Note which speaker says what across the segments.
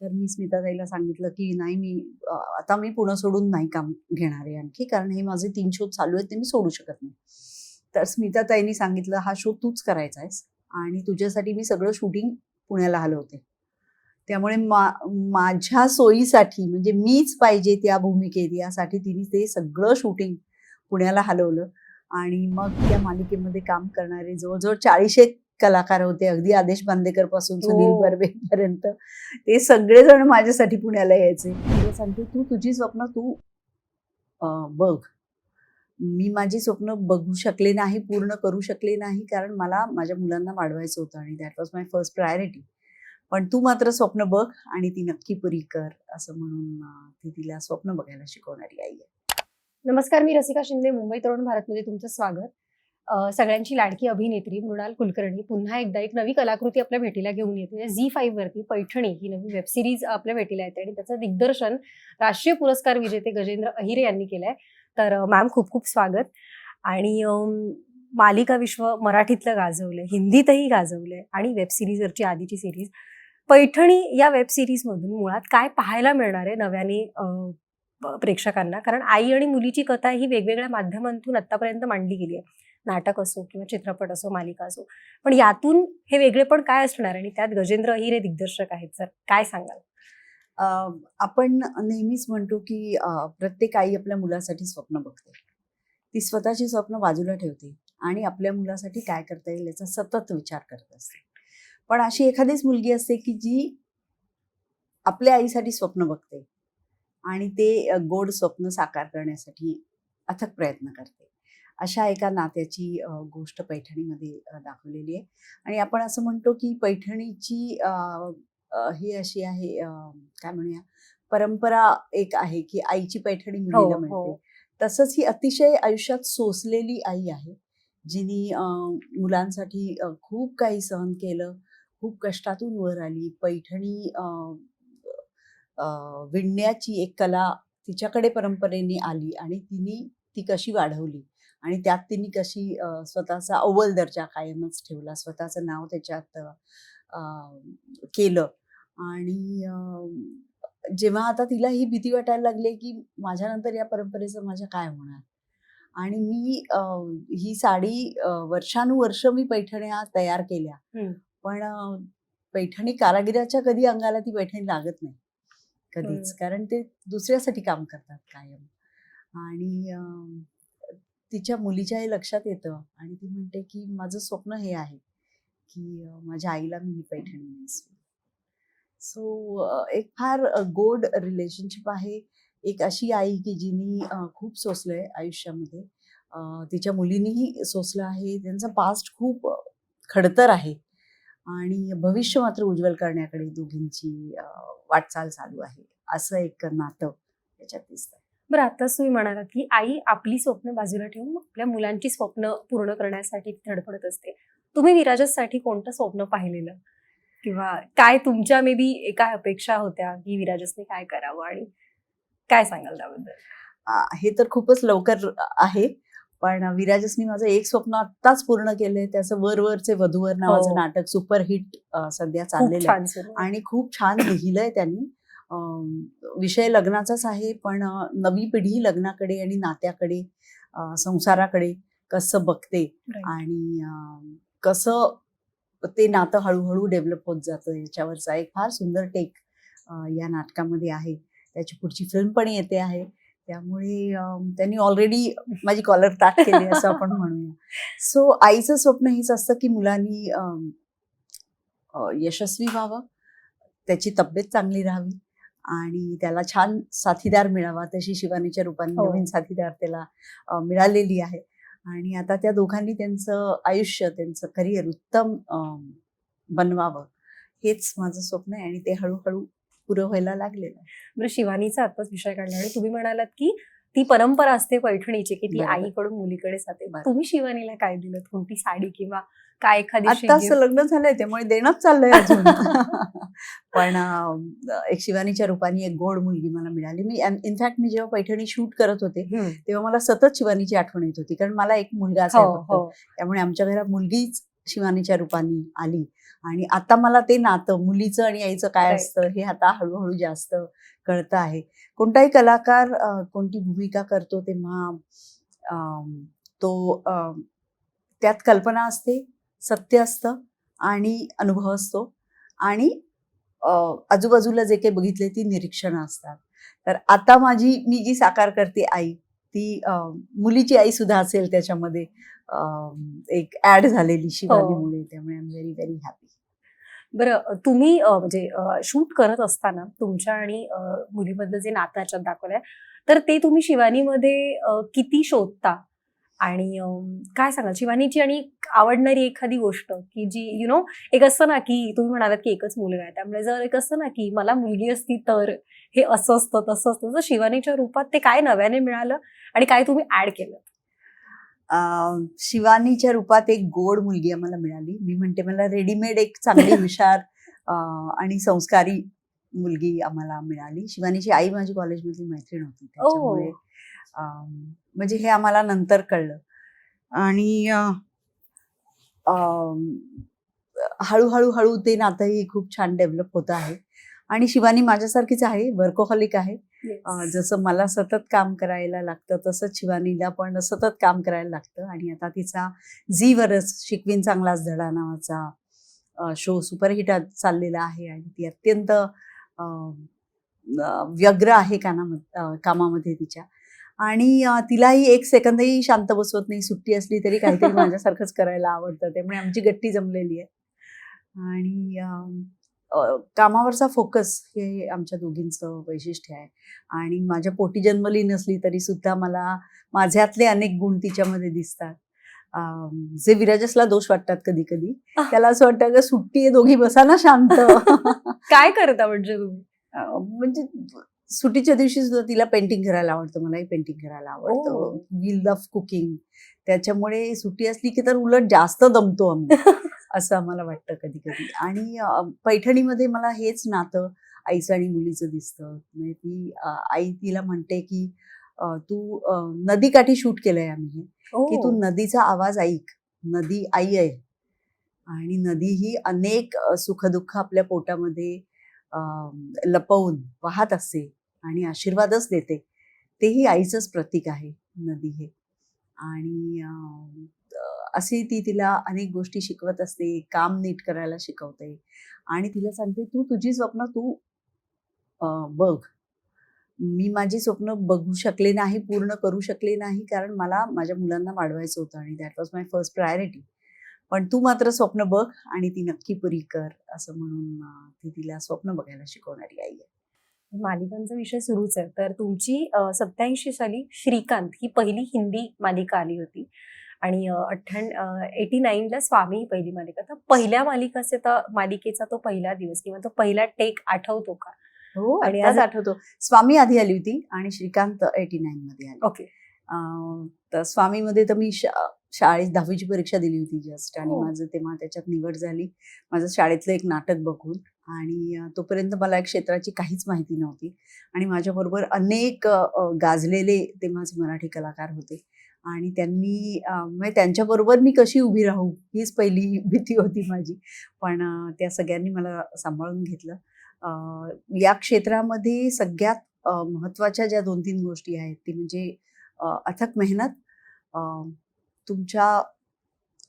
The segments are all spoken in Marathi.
Speaker 1: तर मी स्मिताताईला सांगितलं की नाही मी आता मी पुणे सोडून नाही काम घेणार आहे आणखी कारण हे माझे तीन शो चालू आहेत ते मी सोडू शकत नाही. तर स्मिताताईंनी सांगितलं हा शो तूच करायचा आहेस आणि तुझ्यासाठी मी सगळं शूटिंग पुण्याला हलवते त्यामुळे मा माझ्या सोयीसाठी म्हणजे मीच पाहिजे त्या भूमिकेत यासाठी तिने ते सगळं शूटिंग पुण्याला हलवलं आणि मग त्या मालिकेमध्ये काम करणारे जवळजवळ चाळीस एक कलाकार होते. अगदी आदेश बांदेकरपासून सुनील
Speaker 2: हो.
Speaker 1: बर्वे पर्यंत ते सगळेजण माझ्यासाठी पुण्याला यायचे. सांगते तू तुझी स्वप्न तू बघ. मी माझी स्वप्न बघू शकले नाही पूर्ण करू शकले नाही कारण मला माझ्या मुलांना वाढवायचं होतं आणि that was my first priority पण तू मात्र स्वप्न बघ आणि ती नक्की पुरी कर असं म्हणून ती तिला स्वप्न बघायला शिकवणारी आई आहे.
Speaker 2: नमस्कार मी रसिका शिंदे मुंबई तरुण भारतमध्ये तुमचं स्वागत. सगळ्यांची लाडकी अभिनेत्री मृणाल कुलकर्णी पुन्हा एकदा एक नवी कलाकृती आपल्या भेटीला घेऊन येते. झी फाईव्ह वरती पैठणी ही नवी वेब सिरीज आपल्या भेटीला येते आणि त्याचं दिग्दर्शन राष्ट्रीय पुरस्कार विजेते गजेंद्र अहिरे यांनी केलंय. तर मॅम खूप खूप स्वागत. आणि मालिका विश्व मराठीतलं गाजवलंय हिंदीतही गाजवलंय आणि वेब सिरीजवरची आधीची सिरीज पैठणी या वेब सिरीजमधून मुळात काय पाहायला मिळणार आहे नव्याने प्रेक्षकांना? कारण आई आणि मुलीची कथा ही वेगवेगळ्या माध्यमांतून आतापर्यंत मांडली गेली आहे. नाटक असो किंवा चित्रपट असो मालिका असो. पण यातून हे वेगळे पण काय असणार? आणि त्यात गजेंद्र अहिरे दिग्दर्शक आहेत सर. काय सांगाल?
Speaker 1: आपण नेहमीच म्हणतो की प्रत्येक आई आपल्या मुलासाठी स्वप्न बघते. ती स्वतःची स्वप्न बाजूला ठेवते आणि आपल्या मुलासाठी काय करता येईल याचा सतत विचार करत असते. पण अशी एखादीच मुलगी असते की जी आपल्या आईसाठी स्वप्न बघते आणि ते गोड स्वप्न साकार करण्यासाठी अथक प्रयत्न करते. अशा एका नात्याची गोष्ट पैठणीमध्ये दाखवलेली आहे. आणि आपण असं म्हणतो की पैठणीची ही अशी आहे काय म्हणूया परंपरा एक आहे की आईची पैठणी मुलीला
Speaker 2: हो,
Speaker 1: मिळते.
Speaker 2: हो.
Speaker 1: तसंच ही अतिशय आयुष्यात सोसलेली आई आहे जिनी मुलांसाठी खूप काही सहन केलं खूप कष्टातून वर आली. पैठणी विणण्याची एक कला तिच्याकडे परंपरेने आली आणि तिने ती कशी वाढवली? आणि त्यात तिने कशी स्वतःचा अव्वल दर्जा कायमच ठेवला स्वतःचं नाव त्याच्यात केलं. आणि जेव्हा आता तिला ही भीती वाटायला लागली की माझ्यानंतर या परंपरेचं माझ्या काय होणार? आणि मी ही साडी वर्षानुवर्ष मी पैठण्या तयार केल्या. पण पैठणी कारागिराच्या कधी अंगाला ती पैठणी लागत नाही. कधीच. कारण ते दुसऱ्यासाठी काम करतात कायम. आणि तिच्या मुलीच्या हे लक्षात येतं आणि ती म्हणते की माझं स्वप्न हे आहे की माझ्या आईला मी ही पैठणी नेसवी सो एक फार गोड रिलेशनशिप आहे. एक अशी आई की जिनी खूप सोसलंय आयुष्यामध्ये. तिच्या मुलींनीही सोसलं आहे. त्यांचा पास्ट खूप खडतर आहे. आणि भविष्य मात्र उज्ज्वल करण्याकडे दोघींची वाटचाल चालू आहे. असं एक नातं त्याच्यात दिसतं.
Speaker 2: बरं आताच तुम्ही म्हणालात की आई आपली स्वप्न बाजूला ठेवून आपल्या मुलांची स्वप्न पूर्ण करण्यासाठी धडपडत असते. तुम्ही विराजसाठी कोणतं स्वप्न पाहिलेलं? किंवा काय तुमच्या मे बी काय अपेक्षा होत्या की विराजसने काय करावं आणि काय सांगाल त्याबद्दल?
Speaker 1: हे तर खूपच लवकर आहे पण विराजसनी माझं एक स्वप्न आत्ताच पूर्ण केलंय त्याचं वर वरचे वधूवर नावाचं
Speaker 2: हो.
Speaker 1: नाटक सुपरहिट सध्या चाललेलं आहे. आणि खूप छान लिहिलंय त्यांनी. विषय लग्नाचाच आहे पण नवी पिढी लग्नाकडे आणि नात्याकडे संसाराकडे कसं बघते. आणि कसं ते नातं हळूहळू डेव्हलप होत जातं याच्यावरचा एक फार सुंदर टेक या नाटकामध्ये आहे. त्याची पुढची फिल्म पण येते आहे. त्यामुळे त्यांनी ऑलरेडी माझी कॉलर ताट केली असं आपण म्हणूया. सो आईचं स्वप्न हेच असतं की मुलांनी यशस्वी व्हावं त्याची तब्येत चांगली राहावी. आणि त्याला छान साथीदार मिळावा तशी शिवानीच्या रूपाने
Speaker 2: हो.
Speaker 1: नवीन साथीदार त्याला मिळालेली आहे आणि आता त्या दोघांनी त्यांचं आयुष्य त्यांचं करिअर उत्तम बनवावं हेच माझं स्वप्न आहे आणि ते हळूहळू पुरं व्हायला लागलेलं आहे
Speaker 2: बरं शिवानीचा आत्ताच विषय काढला आणि तुम्ही म्हणालात की ती परंपरा असते पैठणीची की ती. आईकडून मुलीकडे जाते. तुम्ही शिवानीला काय दिलं कोणती साडी किंवा काय एखादी
Speaker 1: आता असं लग्न झालंय त्यामुळे देणंच चाललंय अजून. पण एक शिवानीच्या रूपाने एक गोड मुलगी मला मिळाली. मी इनफॅक्ट मी जेव्हा पैठणी शूट करत होते तेव्हा मला सतत शिवानीची आठवण येत होती. कारण मला एक मुलगाच आहे
Speaker 2: हो हो.
Speaker 1: त्यामुळे आमच्या घरात मुलगीच शिवानीच्या रूपाने आली. आणि आता मला ते नातं मुलीचं आणि आईचं काय. असतं हे आता हळूहळू जास्त कळतं आहे. कोणताही कलाकार कोणती भूमिका करतो तेव्हा तो त्यात कल्पना असते. सत्य असतं आणि अनुभव असतो. आणि आजूबाजूला जे काही बघितले ती निरीक्षणं असतात. तर आता माझी मी जी साकार करते आई ती मुलीची आई सुद्धा असेल त्याच्यामध्ये एक ऍड झालेली शिवानीमुळे त्यामुळे I am very very happy
Speaker 2: बरं तुम्ही म्हणजे शूट करत असताना तुमच्या आणि मुलीमधलं जे नातं याच्यात दाखवलंय तर ते तुम्ही शिवानीमध्ये किती शोधता? आणि काय सांगाल? शिवानीची आणि आवडणारी एखादी गोष्ट की जी यु नो एक असतं ना की तुम्ही म्हणालात की एकच मुलगा आहे. त्यामुळे जर एक असतं ना की मला मुलगी असती तर हे असं असतं तसं असतं. तर शिवानीच्या रूपात ते काय नव्याने मिळालं आणि काय तुम्ही ऍड केलं?
Speaker 1: शिवानीच्या रूपात एक गोड मुलगी आम्हाला मिळाली. मी म्हणते मला रेडीमेड एक चांगली हुशार आणि संस्कारी मुलगी आम्हाला मिळाली. शिवानीची आई माझी कॉलेजमधली मैत्रीण होती. त्याच्यामुळे म्हणजे हे आम्हाला नंतर कळलं. आणि हळूहळू हळू ते नातंही खूप छान डेव्हलप होत आहे. आणि शिवानी माझ्यासारखीच आहे वर्कोहॉलिक आहे. जसं मला सतत काम करायला लागतं तसंच शिवानीला पण सतत काम करायला लागतं. आणि आता तिचा झीवरच शिकवीन चांगलाच धडा नावाचा शो सुपरहिट चाललेला आहे. आणि ती अत्यंत व्यग्र आहे कानामध्ये कामामध्ये तिच्या. आणि तिलाही एक सेकंदही शांत बसवत नाही. सुट्टी असली तरी काहीतरी माझ्यासारखंच करायला आवडतं. त्यामुळे आमची गट्टी जमलेली आहे. आणि कामावरचा फोकस हे आमच्या दोघींचं वैशिष्ट्य आहे. आणि माझ्या पोटी जन्मली नसली तरी सुद्धा मला माझ्यातले अनेक गुण तिच्यामध्ये दिसतात. जे विराजसला दोष वाटतात कधी कधी त्याला असं वाटतं का सुट्टी आहे दोघी बसा ना शांत.
Speaker 2: काय करता म्हणजे तुम्ही?
Speaker 1: म्हणजे सुट्टीच्या दिवशी सुद्धा तिला पेंटिंग करायला आवडतं मलाही पेंटिंग करायला. आवडतं. वी लव्ह कुकिंग त्याच्यामुळे सुट्टी असली की तर उलट जास्त दमतो आम्ही असं आम्हाला वाटतं कधी कधी आणि पैठणीमध्ये मला हेच नातं आईचं आणि मुलीचं दिसतं. म्हणजे ती आई तिला म्हणते की तू नदीकाठी शूट केलंय आम्ही की तू नदीचा आवाज ऐक. नदी आई आहे. आणि नदी ही अनेक सुखदुःख आपल्या पोटामध्ये लपवून वाहत असते. आणि आशीर्वादच देते. तेही आईचंच प्रतीक आहे नदी हे. आणि असे अशी ती तिला अनेक गोष्टी शिकवत असते काम नीट करायला शिकवते. आणि तिला सांगते तू तुझी स्वप्न तू बघ. मी माझी स्वप्न बघू शकले नाही पूर्ण करू शकले नाही कारण मला माझ्या मुलांना वाढवायचं होतं आणि that was my first priority पण तू मात्र स्वप्न बघ आणि ती नक्की पुरी कर असं म्हणून ती तिला स्वप्न बघायला शिकवणारी आई आहे.
Speaker 2: मालिकांचा विषय सुरूच आहे. तर तुमची सत्याऐंशी साली श्रीकांत ही पहिली हिंदी मालिका आली होती. आणि अठ्ठ्याण्णव एटी नाईनला स्वामी ही पहिली मालिका. तर पहिल्या मालिकाचे तर मालिकेचा तो पहिला दिवस किंवा तो पहिला टेक आठवतो का?
Speaker 1: हो
Speaker 2: आणि आज-
Speaker 1: आठवतो. स्वामी आधी आली होती आणि श्रीकांत एटी नाईन मध्ये आली.
Speaker 2: ओके.
Speaker 1: तर स्वामीमध्ये तर मी शाळेत दहावीची परीक्षा दिली होती जस्ट आणि
Speaker 2: हो.
Speaker 1: माझं तेव्हा त्याच्यात निवड झाली. माझं शाळेतलं एक नाटक बघून आणि तोपर्यंत मला या क्षेत्राची काहीच माहिती नव्हती. आणि माझ्याबरोबर अनेक गाजलेले तेव्हाचे मराठी कलाकार होते. आणि त्यांनी म्हणजे त्यांच्याबरोबर मी कशी उभी राहू हीच पहिली भीती होती माझी. पण त्या सगळ्यांनी मला सांभाळून घेतलं. या क्षेत्रामध्ये सगळ्यात महत्त्वाच्या ज्या दोन तीन गोष्टी आहेत ती म्हणजे अथक मेहनत तुमच्या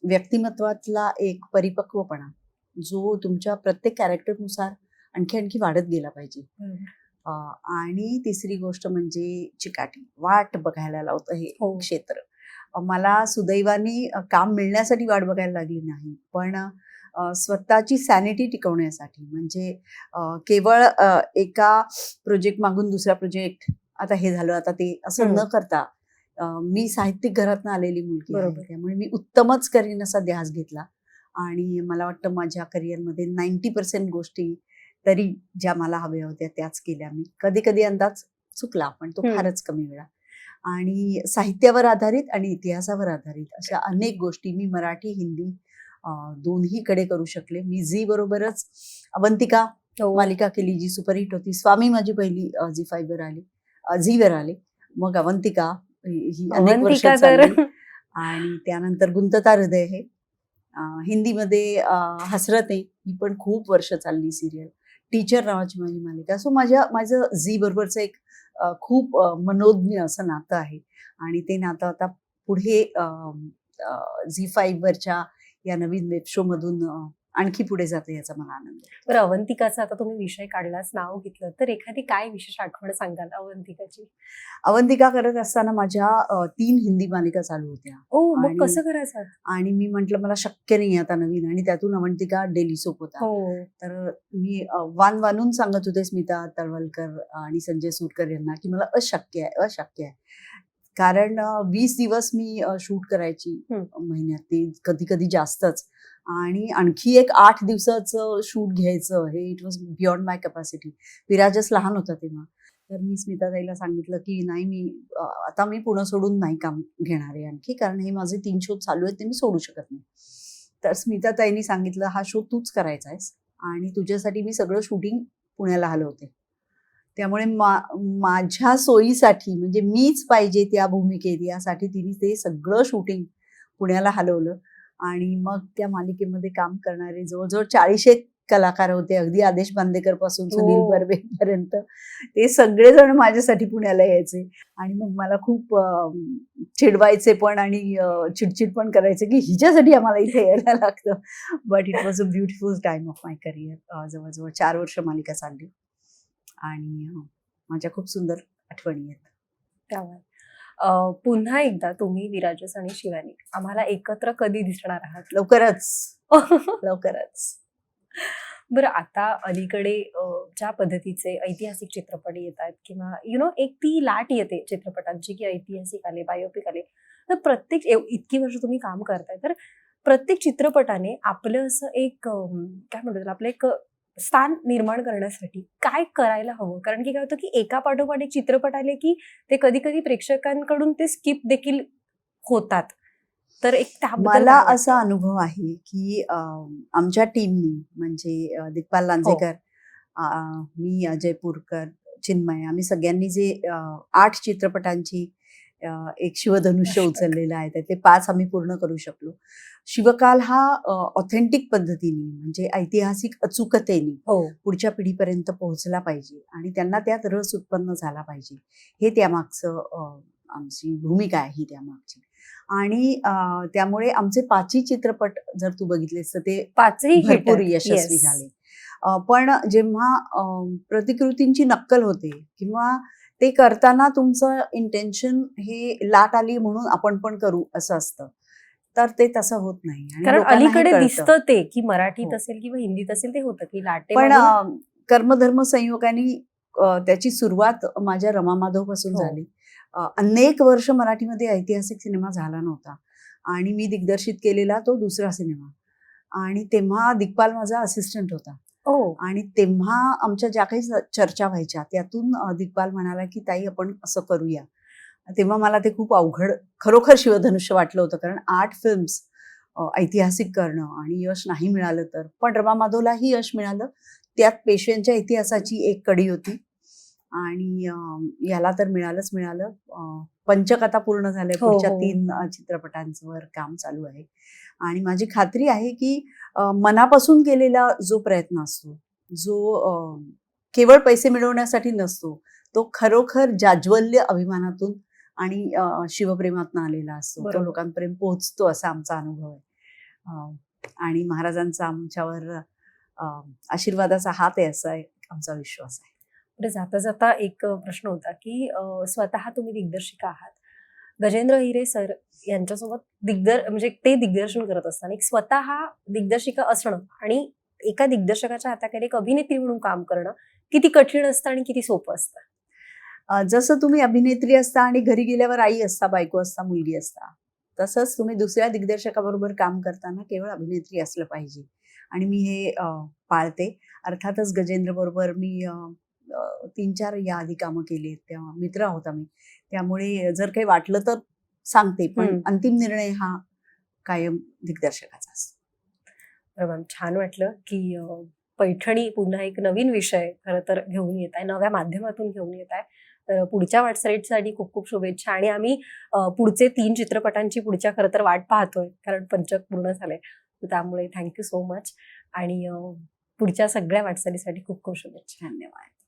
Speaker 1: व्यक्तिमत्वातला एक परिपक्वपणा जो तुमच्या प्रत्येक कॅरेक्टरनुसार आणखी आणखी वाढत गेला पाहिजे आणि तिसरी गोष्ट म्हणजे चिकाटी वाट बघायला लावतं हे
Speaker 2: हो.
Speaker 1: क्षेत्र मला सुदैवाने काम मिळण्यासाठी वाट बघायला लागली नाही पण स्वतःची सॅनिटी टिकवण्यासाठी म्हणजे केवळ एका प्रोजेक्ट मागून दुसरा प्रोजेक्ट आता हे झालं आता ते असं
Speaker 2: हम्म.
Speaker 1: न करता मी साहित्यिक घरातनं आलेली मुलगी
Speaker 2: बरोबर.
Speaker 1: त्यामुळे मी उत्तमच करीन असा ध्यास घेतला. आणि मला वाटतं माझ्या करिअरमध्ये नाईन्टी पर्सेंट गोष्टी तरी ज्या मला हव्या होत्या त्याच केल्या मी. कधी कधी अंदाज चुकला पण तो. फारच कमी वेळा. आणि साहित्यावर आधारित आणि इतिहासावर आधारित अशा अनेक गोष्टी मी मराठी हिंदी दोन्हीकडे करू शकले. मी झी बरोबरच अवंतिका
Speaker 2: हो.
Speaker 1: मालिका केली जी सुपरहिट होती. स्वामी माझी पहिली झी फाईव्हवर आली झीवर आले. मग अवंतिका ही अनेक वर्ष आणि त्यानंतर गुंतता हृदय हे. हिंदीमध्ये हसरत ही पण खूप वर्ष चालली सिरियल टीचर नावाची माझी मालिका. सो माझ्या माझं झी बरोबरचं एक खूप मनोज्ञ असं नातं आहे. आणि ते नातं आता पुढे झी फाईव्हवरच्या या नवीन वेब शोमधून अं, आणखी पुढे जाते याचा मला आनंद.
Speaker 2: बरं अवंतिकाचा आता तुम्ही विषय काढलाच नाव घेतलं तर एखादी काय विशेष आठवण सांगाल अवंतिकाची?
Speaker 1: अवंतिका करत असताना माझ्या तीन हिंदी मालिका चालू होत्या.
Speaker 2: ओ मग कसं करायचं?
Speaker 1: आणि मी म्हंटल मला शक्य नाही आता नवीन. आणि त्यातून अवंतिका डेली सोप होता
Speaker 2: हो.
Speaker 1: तर मी वान वानून सांगत होते स्मिता तळवलकर आणि संजय सूरकर यांना की मला अशक्य आहे अशक्य आहे. कारण वीस दिवस मी शूट करायची. महिन्यात. ते कधी कधी जास्तच. आणि आणखी एक आठ दिवसाचं शूट घ्यायचं हे it was beyond my capacity विराजच लहान होता तेव्हा. तर मी स्मिताताईला सांगितलं की नाही मी आता मी पुणे सोडून नाही काम घेणार आहे आणखी कारण हे माझे तीन शो चालू आहेत ते मी सोडू शकत नाही. तर स्मिताताईंनी सांगितलं हा शो तूच करायचा आहेस आणि तुझ्यासाठी मी सगळं शूटिंग पुण्याला हलवते त्यामुळे मा माझ्या सोयीसाठी म्हणजे मीच पाहिजे त्या भूमिकेत यासाठी तिने ते सगळं शूटिंग पुण्याला हलवलं. आणि मग त्या मालिकेमध्ये काम करणारे जवळजवळ चाळीस एक कलाकार होते अगदी आदेश बांदेकरपासून सुनील
Speaker 2: हो.
Speaker 1: बर्वे पर्यंत ते सगळेजण माझ्यासाठी पुण्याला यायचे. आणि मग मला खूप चिडवायचे पण आणि चिडचिड पण करायचे की हिच्यासाठी आम्हाला इथे यायला लागतं. But it was a beautiful time of my career जवळजवळ चार वर्ष मालिका चालली. आणि माझ्या खूप सुंदर आठवणी आहेत.
Speaker 2: त्यामुळे. पुन्हा एकदा तुम्ही विराजस आणि शिवानी आम्हाला एकत्र कधी दिसणार आहात?
Speaker 1: लवकरच. लवकरच.
Speaker 2: बरं आता अलीकडे ज्या पद्धतीचे ऐतिहासिक चित्रपट येत आहेत किंवा यु नो एक ती लाट येते चित्रपटांची की ऐतिहासिक आले बायोपिक आले. तर प्रत्येक इतकी वर्ष तुम्ही काम करताय. तर प्रत्येक चित्रपटाने आपलं असं एक काय म्हणतो आपलं एक स्थान निर्माण करण्यासाठी काय करायला हवं कारण की काय होतं की एका पाठोपाठ एक चित्रपट आले की ते कधी कधी प्रेक्षकांकडून ते स्किप देखील होतात तर एक
Speaker 1: मला? असा अनुभव आहे की आमच्या टीमनी म्हणजे दिग्पाल लांजेकर अं, मी अजय पुरकर चिन्मय आम्ही सगळ्यांनी जे आठ चित्रपटांची एक शिवधनुष्य. उचललेलं आहे तर ते पाच आम्ही पूर्ण करू शकलो शिवकाल हा ऑथेंटिक पद्धतीने म्हणजे ऐतिहासिक अचूकतेने
Speaker 2: हो
Speaker 1: पुढच्या पिढीपर्यंत पोहोचला पाहिजे आणि त्यांना त्यात रस उत्पन्न झाला पाहिजे हे त्यामागचं आमची भूमिका आहे ही त्यामागची आणि त्यामुळे आमचे पाचही चित्रपट जर तू बघितलेस तर ते
Speaker 2: पाचही
Speaker 1: भरपूर. यशस्वी. झाले पण जेव्हा प्रतिकृतींची नक्कल होते किंवा ते करताना तुमचं इंटेन्शन हे लाट आली म्हणून आपण पण करू असं असतं तर ते तसं होत नाही
Speaker 2: कारण अलीकडे. दिसतं ते की मराठीत
Speaker 1: हो.
Speaker 2: असेल किंवा हिंदीत असेल ते होतं की लाटे
Speaker 1: पण कर्मधर्म संयोगाने त्याची सुरुवात माझ्या रमा माधवपासून
Speaker 2: हो.
Speaker 1: झाली अनेक वर्ष मराठीमध्ये ऐतिहासिक सिनेमा झाला नव्हता आणि मी दिग्दर्शित केलेला तो दुसरा सिनेमा आणि तेव्हा दिग्पाल माझा असिस्टंट होता आणि तेव्हा आमच्या ज्या काही चर्चा व्हायच्या त्यातून दिग्पाल म्हणाला की ताई आपण असं करूया. तेव्हा मला ते खूप अवघड खरोखर शिवधनुष्य वाटलं होतं कारण आठ फिल्म्स ऐतिहासिक करणं आणि यश नाही मिळालं तर. पण रमा माधवलाही यश मिळालं. त्यात पेशव्यांच्या इतिहासाची एक कडी होती. आणि याला तर मिळालंच मिळालं. पंचकथा पूर्ण झाल्या
Speaker 2: हो,
Speaker 1: पुढच्या
Speaker 2: हो.
Speaker 1: तीन चित्रपटांवर काम चालू आहे. आणि माझी खात्री आहे की मनापासून केलेला जो प्रयत्न असतो जो केवळ पैसे मिळवण्यासाठी नसतो तो खरोखर जाज्वल्य अभिमानातून आणि शिवप्रेमातून आलेला असतो. तो. लोकांपर्यंत पोहोचतो असा आमचा अनुभव आहे. आणि महाराजांचा आमच्यावर आशीर्वादाचा हात आहे असा एक आमचा विश्वास आहे.
Speaker 2: पुढे जाता जाता एक प्रश्न होता की स्वतः तुम्ही दिग्दर्शिका आहात. गजेंद्र हिरे सर यांच्यासोबत दिग्दर म्हणजे ते दिग्दर्शन करत असताना एक स्वतः दिग्दर्शिका असणं आणि एका दिग्दर्शकाच्या हाताखाली एक अभिनेत्री म्हणून काम करणं किती कठीण असतं आणि किती सोपं असतं?
Speaker 1: जसं तुम्ही अभिनेत्री असता आणि घरी गेल्यावर आई असता बायको असता मुलगी असता तसंच तुम्ही दुसऱ्या दिग्दर्शकाबरोबर काम करताना केवळ अभिनेत्री असलं पाहिजे. आणि मी हे पाळते. अर्थातच गजेंद्र बरोबर मी तीन चार या आधी कामं केली आहेत. तेव्हा मित्र आहोत आम्ही. त्यामुळे जर काही वाटलं तर सांगते पण. अंतिम निर्णय हा कायम दिग्दर्शकाचा असतो.
Speaker 2: छान वाटलं की पैठणी पुन्हा एक नवीन विषय खरं तर घेऊन येत आहे नव्या माध्यमातून घेऊन येत आहे. तर पुढच्या वाटसरेटसाठी खूप खूप शुभेच्छा आणि आम्ही पुढचे तीन चित्रपटांची पुढच्या खरं तर वाट पाहतोय कारण पंचक पूर्ण झालंय तर त्यामुळे थँक्यू सो मच आणि पुढच्या सगळ्या वाटचालीसाठी खूप खूप शुभेच्छा.
Speaker 1: धन्यवाद.